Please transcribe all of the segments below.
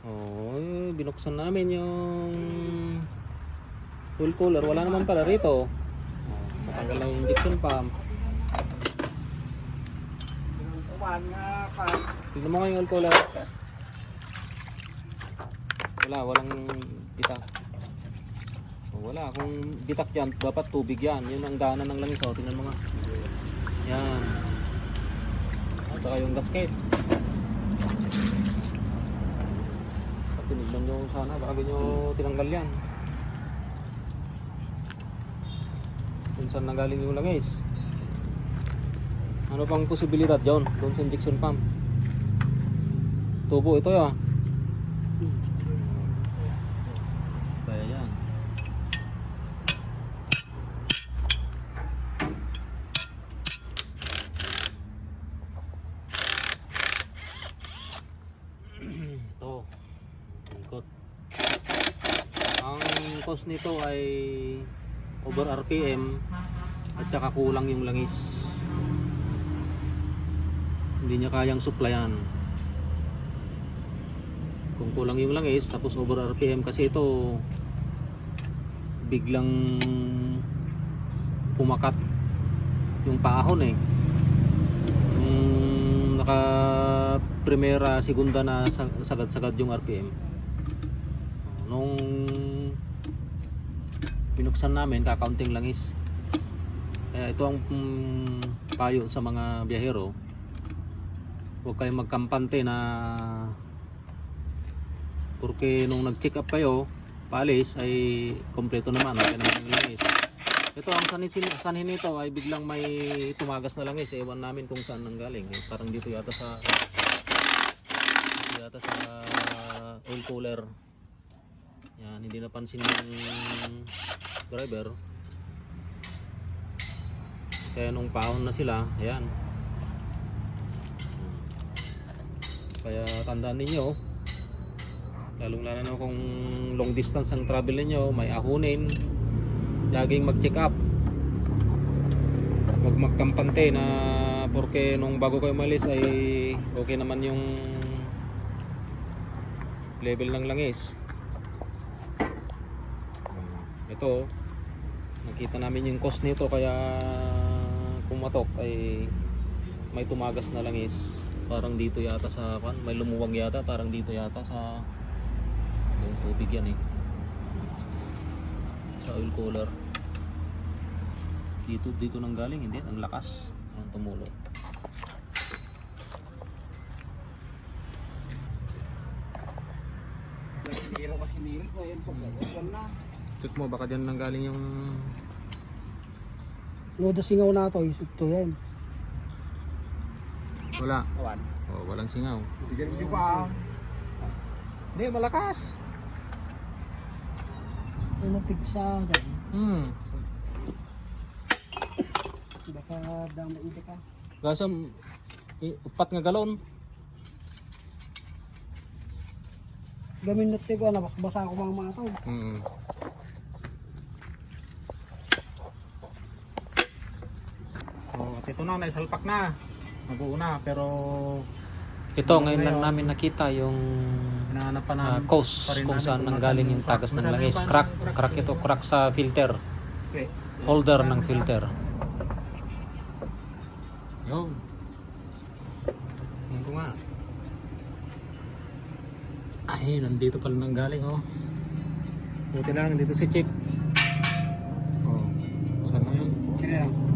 Oh, binuksan namin yung full cooler. Wala naman pala rito. Matanggal lang yung injection pump. Tignan mo nga yung cooler. Wala, walang bitak. Wala, kung bitak yan, dapat tubig yan. Yun ang daanan ng langis. Oh, tingnan mo nga. Yan. At saka yung gasket. Nyo sana bago nyo tinanggal yan. Kung saan nanggaling yung langis. Ano pang posibilidad John? Doon sa injection pump. Tubo ito ya. Kaya yan. ito. Ikot. Ang cost nito ay over RPM at saka kulang yung langis. Hindi niya kayang supplyan kung kulang yung langis tapos over RPM kasi ito biglang pumakat yung paahon eh. Yung naka primera segunda na sa- sagad-sagad yung RPM nung binuksan namin kakaunting langis. Kaya ito ang mm, payo sa mga biyahero. Huwag kayong magkampante na porque nung nag-check up kayo paalis ay kompleto naman okay naman langis. Ito ang sanhin, sanhin nito ay biglang may tumagas na langis. Ewan namin kung saan nanggaling eh, parang dito yata sa dito yata sa oil cooler yan hindi napansin yung driver. Kaya nung paon na sila ayan. Kaya tandaan ninyo lalong lalo na kung long distance ang travel ninyo may ahunin laging mag check up. Huwag magkampante na porque nung bago kayo malis ay okay naman yung level ng langis ito nakita namin yung cost nito kaya kumatok ay may tumagas na langis parang dito yata sa kan may lumuwag yata parang dito yata sa yung tubig yan eh sa oil cooler dito dito nang galing hindi ang lakas ang tumulo Hero kasi nilo ko. Yan po. Yan na. Check mo baka dyan nang galing yung Lodo singaw na to, ito yan. wala oh, walang singaw Sige rin pa. hindi malakas Ano pigsa dyan? hmm Baka dama ite ka. gasam i- upat nga galon Gamin na ko na basa ako mga mga tao. hmm Oh, at ito na, naisalpak na. Nabuo na, pero... Ito, ngayon lang namin nakita yung hinahanap pa namin cause kung saan nanggaling yung tagas ng langis. Crack, crack ito, crack sa filter. Okay. Holder ng filter. Yun. Yan ko nga. Ay, nandito pala nanggaling oh. Buti lang, nandito si Chip. Oh, saan na yun? Sige lang.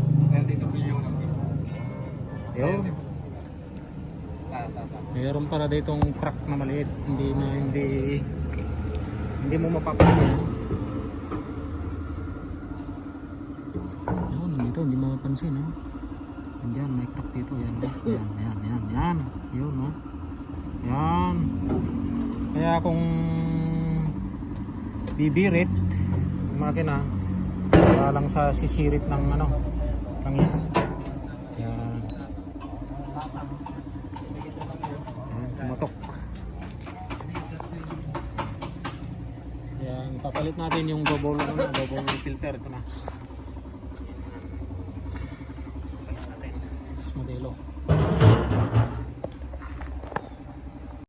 Mayroon pala ditong crack na maliit. Hindi na hindi hindi mo mapapansin. Yun, dito hindi mo mapapansin, no? Yan, may crack dito, yan. Yan, yan, yan, yan. No? Yan. Kaya kung bibirit, yung makina, wala lang sa sisirit ng ano, langis. Yan. Ayan, tumatok. Ayan, papalit natin yung double, ano, double filter. Ito na. Modelo.